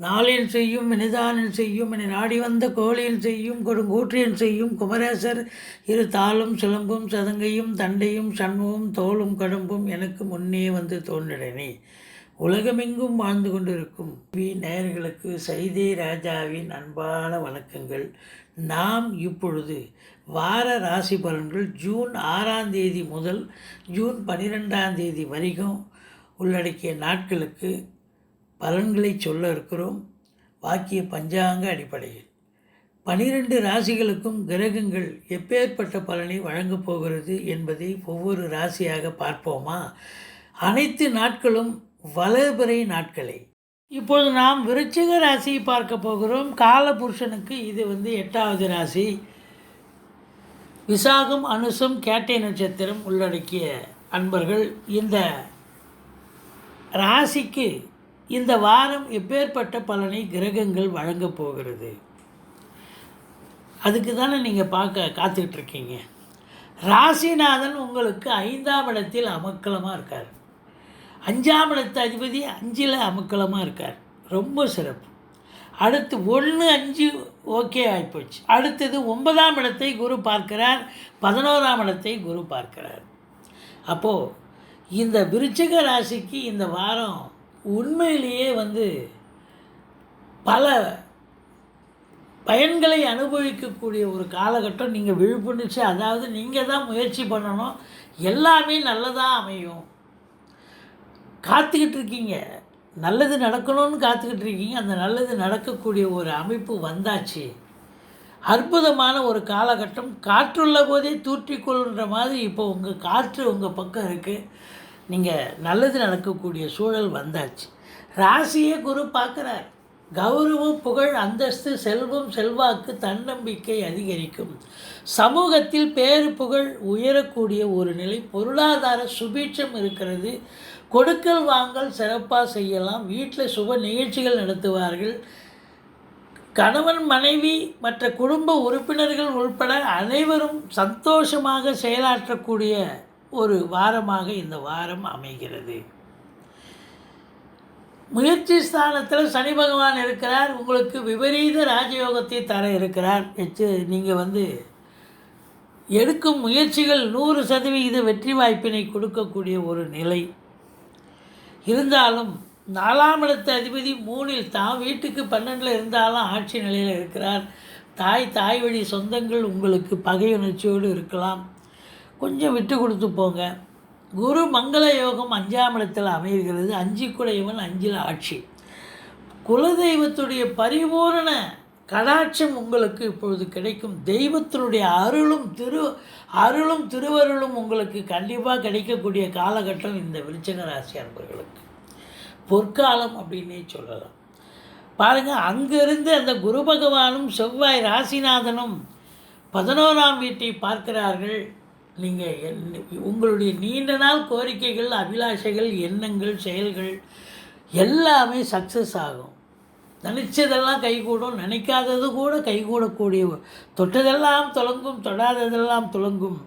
நாளின் செய்யும் மினிதானின் செய்யும் என நாடி வந்த கோழியின் செய்யும் கொடுங்கூற்றியன் செய்யும் குமரேசர். இரு தாளும் சிலம்பும் சதங்கையும் தண்டையும் சண்முகம் தோளும் கடம்பும் எனக்கு முன்னே வந்து தோன்றினே உலகமெங்கும் வாழ்ந்து கொண்டிருக்கும் வி நேயர்களுக்கு சைதே ராஜாவின் அன்பான வணக்கங்கள். நாம் இப்பொழுது வார ராசி பலன்கள் ஜூன் ஆறாம் தேதி முதல் ஜூன் பன்னிரெண்டாம் தேதி வரைக்கும் உள்ளடக்கிய நாட்களுக்கு பலன்களை சொல்ல இருக்கிறோம். வாக்கிய பஞ்சாங்க அடிப்படையில். பனிரெண்டு ராசிகளுக்கும் கிரகங்கள் எப்பேற்பட்ட பலனை வழங்கப் போகிறது என்பதை ஒவ்வொரு ராசியாக பார்ப்போமா? அனைத்து நாட்களும் வளர்பிறை நாட்களே. இப்போது நாம் விருச்சிக ராசியை பார்க்க போகிறோம். காலபுருஷனுக்கு இது வந்து எட்டாவது ராசி. விசாகம் அனுசம் கேட்டை நட்சத்திரம் உள்ளடக்கிய அன்பர்கள் இந்த ராசிக்கு இந்த வாரம் எப்பேற்பட்ட பலனை கிரகங்கள் வழங்கப் போகிறது. அதுக்கு தானே நீங்கள் பார்க்க காத்துக்கிட்டு இருக்கீங்க. ராசிநாதன் உங்களுக்கு ஐந்தாம் இடத்தில் அமக்கலமாக இருக்கார். அஞ்சாம் இடத்து அதிபதி அஞ்சில் அமுக்கலமாக இருக்கார். ரொம்ப சிறப்பு. அடுத்து ஒன்று அஞ்சு ஓகே ஆகிப்போச்சு அடுத்தது ஒன்பதாம் இடத்தை குரு பார்க்கிறார். பதினோராம் இடத்தை குரு பார்க்கிறார். அப்போது இந்த விருச்சிக ராசிக்கு இந்த வாரம் உண்மையிலேயே வந்து பல பயன்களை அனுபவிக்கக்கூடிய ஒரு காலகட்டம். நீங்கள் விழிப்புணர்ச்சி அதாவது நீங்கள் தான் முயற்சி பண்ணணும். எல்லாமே நல்லதாக அமையும். காத்துக்கிட்டு இருக்கீங்க நல்லது நடக்கணும்னு காத்துக்கிட்டு இருக்கீங்க அந்த நல்லது நடக்கக்கூடிய ஒரு அமைப்பு வந்தாச்சு. அற்புதமான ஒரு காலகட்டம். காற்றுள்ள போதே தூற்றிக்கொள்கின்ற மாதிரி இப்போ உங்கள் காற்று உங்கள் பக்கம் இருக்குது நீங்கள் நல்லது நடக்கக்கூடிய சூழல் வந்தாச்சு. ராசியே குரு பார்க்குறார். கௌரவம் புகழ் அந்தஸ்து செல்வம் செல்வாக்கு தன்னம்பிக்கை அதிகரிக்கும். சமூகத்தில் பேரு புகழ் உயரக்கூடிய ஒரு நிலை. பொருளாதார சுபீட்சம் இருக்கிறது. கொடுக்கல் வாங்கல் சிறப்பாக செய்யலாம். வீட்டில் சுப நிகழ்ச்சிகள் நடத்துவார்கள். கணவன் மனைவி மற்ற குடும்ப உறுப்பினர்கள் உள்பட அனைவரும் சந்தோஷமாக செயலாற்றக்கூடிய ஒரு வாரமாக இந்த வாரம் அமைகிறது. முயற்சி ஸ்தானத்தில் சனி பகவான் இருக்கிறார். உங்களுக்கு விபரீத ராஜயோகத்தை தர இருக்கிறார். எச்சு நீங்கள் வந்து எடுக்கும் முயற்சிகள் நூறு சதவிகித வெற்றி வாய்ப்பினை கொடுக்கக்கூடிய ஒரு நிலை. இருந்தாலும் நாலாம் இடத்த அதிபதி மூணில் தான் வீட்டுக்கு பன்னெண்டில் இருந்தாலும் ஆட்சி நிலையில் இருக்கிறார். தாய் தாய் வழி சொந்தங்கள் உங்களுக்கு பகையுணர்ச்சியோடு இருக்கலாம். கொஞ்சம் விட்டு கொடுத்து போங்க. குரு மங்கள யோகம் அஞ்சாம் இடத்தில் அமைகிறது. அஞ்சு குடையவன் அஞ்சில் ஆட்சி. குலதெய்வத்துடைய பரிபூரண கடாட்சம் உங்களுக்கு இப்பொழுது கிடைக்கும். தெய்வத்தினுடைய அருளும் திரு அருளும் திருவருளும் உங்களுக்கு கண்டிப்பாக கிடைக்கக்கூடிய காலகட்டம் இந்த விருச்சக ராசி அன்பர்களுக்கு. பொற்காலம் அப்படின்னே சொல்லலாம். பாருங்கள் அங்கிருந்து அந்த குரு பகவானும் செவ்வாய் ராசிநாதனும் பதினோராம் வீட்டை பார்க்கிறார்கள். நீங்கள் உங்களுடைய நீண்ட நாள் கோரிக்கைகள் அபிலாஷைகள் எண்ணங்கள் செயல்கள் எல்லாமே சக்ஸஸ் ஆகும். நினச்சதெல்லாம் கைகூடும் நினைக்காதது கூட கைகூடக்கூடிய தொட்டதெல்லாம் தொடங்கும் தொடாததெல்லாம் துளங்கும்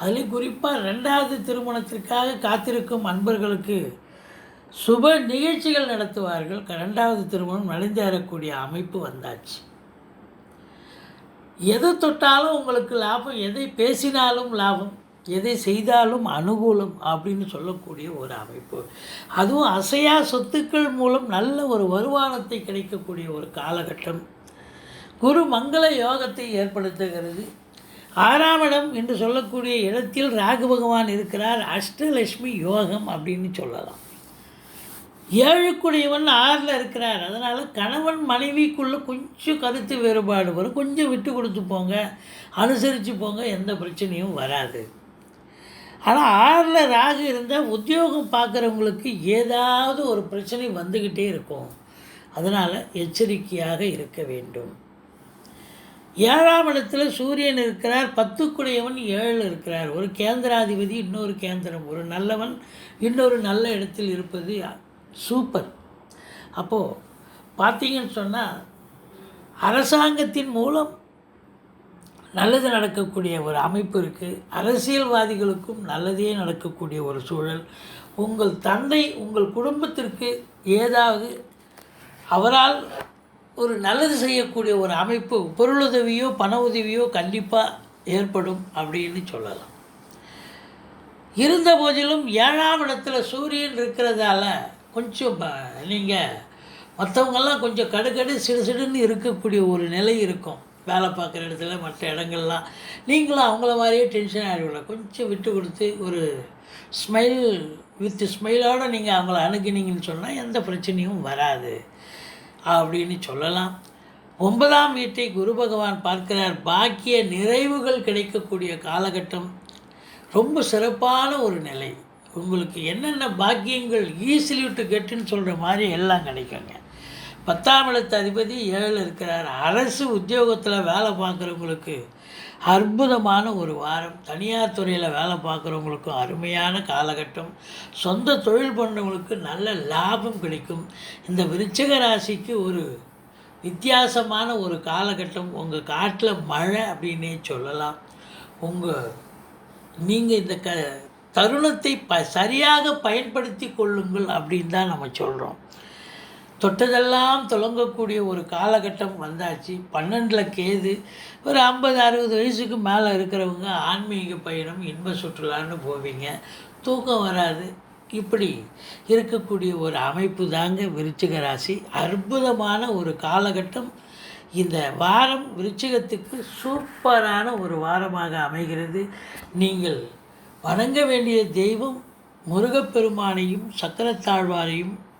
அதுலேயும் குறிப்பாக ரெண்டாவது திருமணத்திற்காக காத்திருக்கும் அன்பர்களுக்கு சுப நிகழ்ச்சிகள் நடத்துவார்கள். ரெண்டாவது திருமணம் நலிந்தேறக்கூடிய அமைப்பு வந்தாச்சு. எது தொட்டாலும் உங்களுக்கு லாபம் எதை பேசினாலும் லாபம். எதை செய்தாலும் அனுகூலம் அப்படின்னு சொல்லக்கூடிய ஒரு அமைப்பு. அதுவும் அசையா சொத்துக்கள் மூலம் நல்ல ஒரு வருமானத்தை கிடைக்கக்கூடிய ஒரு காலகட்டம். குரு மங்கள யோகத்தை ஏற்படுத்துகிறது. ஆறாம் இடம் என்று சொல்லக்கூடிய இடத்தில் ராகு பகவான் இருக்கிறார். அஷ்டலட்சுமி யோகம் அப்படின்னு சொல்லலாம். ஏழுக்குடையவன் ஆறில் இருக்கிறார். அதனால் கணவன் மனைவிக்குள்ளே கொஞ்சம் கருத்து வேறுபாடு வரும். கொஞ்சம் விட்டு கொடுத்து போங்க. அனுசரித்து போங்க. எந்த பிரச்சனையும் வராது. ஆனால் ஆறில் ராகு இருந்தால் உத்தியோகம் பார்க்குறவங்களுக்கு ஏதாவது ஒரு பிரச்சனை வந்துக்கிட்டே இருக்கும். அதனால் எச்சரிக்கையாக இருக்க வேண்டும். ஏழாம் இடத்துல சூரியன் இருக்கிறார் பத்துக்குடையவன் ஏழு இருக்கிறார். ஒரு கேந்திராதிபதி இன்னொரு கேந்திரம். ஒரு நல்லவன் இன்னொரு நல்ல இடத்தில் இருப்பது சூப்பர். அப்போது பார்த்தீங்கன்னு சொன்னால் அரசாங்கத்தின் மூலம் நல்லது நடக்கக்கூடிய ஒரு அமைப்பு இருக்குது அரசியல்வாதிகளுக்கும் நல்லதே நடக்கக்கூடிய ஒரு சூழல். உங்கள் தந்தை உங்கள் குடும்பத்திற்கு ஏதாவது அவரால் ஒரு நல்லது செய்யக்கூடிய ஒரு அமைப்பு பொருளுதவியோ பண உதவியோ கண்டிப்பாக ஏற்படும் அப்படின்னு சொல்லலாம். இருந்த போதிலும் ஏழாம் இடத்துல சூரியன் இருக்கிறதால கொஞ்சம் நீங்கள் மற்றவங்கெல்லாம் கொஞ்சம் கடுக்கடு சிடு சிடுன்னு இருக்கக்கூடிய ஒரு நிலை இருக்கும். வேலை பார்க்குற இடத்துல மற்ற இடங்கள்லாம் நீங்களும் அவங்கள மாதிரியே டென்ஷன் ஆகிடுவில்ல கொஞ்சம் விட்டு கொடுத்து ஒரு ஸ்மைல் வித் ஸ்மைலோடு நீங்கள் அவங்கள அணுகினீங்கன்னு சொன்னால் எந்த பிரச்சனையும் வராது அப்படின்னு சொல்லலாம். ஒன்பதாம் வீட்டை குரு பகவான் பார்க்கிறார். பாக்கிய நிறைவுகள் கிடைக்கக்கூடிய காலகட்டம். ரொம்ப சிறப்பான ஒரு நிலை. உங்களுக்கு என்னென்ன பாக்கியங்கள் ஈஸிலி டு கெட்டுன்னு சொல்கிற மாதிரி எல்லாம் கிடைக்குங்க. பத்தாம் இடத்து அதிபதி ஏழில் இருக்கிறார். அரசு உத்தியோகத்தில் வேலை பார்க்குறவங்களுக்கு அற்புதமான ஒரு வாரம். தனியார் துறையில் வேலை பார்க்குறவங்களுக்கும் அருமையான காலகட்டம். சொந்த தொழில் பண்ணுறவங்களுக்கு நல்ல லாபம் கிடைக்கும். இந்த விருச்சிக ராசிக்கு ஒரு வித்தியாசமான ஒரு காலகட்டம். உங்கள் காட்டில் மழை அப்படின்னே சொல்லலாம். உங்கள் நீங்கள் இந்த க தருணத்தை ப சரியாக பயன்படுத்தி கொள்ளுங்கள் அப்படின்னு தான் நம்ம சொல்கிறோம் தொட்டதெல்லாம் தொடங்கக்கூடிய ஒரு காலகட்டம் வந்தாச்சு. பன்னெண்டில் கேது ஒரு ஐம்பது அறுபது வயசுக்கு மேலே இருக்கிறவங்க ஆன்மீக பயணம் இன்ப சுற்றுலான்னு போவீங்க. தூக்கம் வராது. இப்படி இருக்கக்கூடிய ஒரு அமைப்பு தாங்க விருச்சிக ராசி. அற்புதமான ஒரு காலகட்டம். இந்த வாரம் விருச்சிகத்துக்கு சூப்பரான ஒரு வாரமாக அமைகிறது. நீங்கள் வணங்க வேண்டிய தெய்வம் முருகப்பெருமானையும் சக்கரத்தாழ்வாரையும்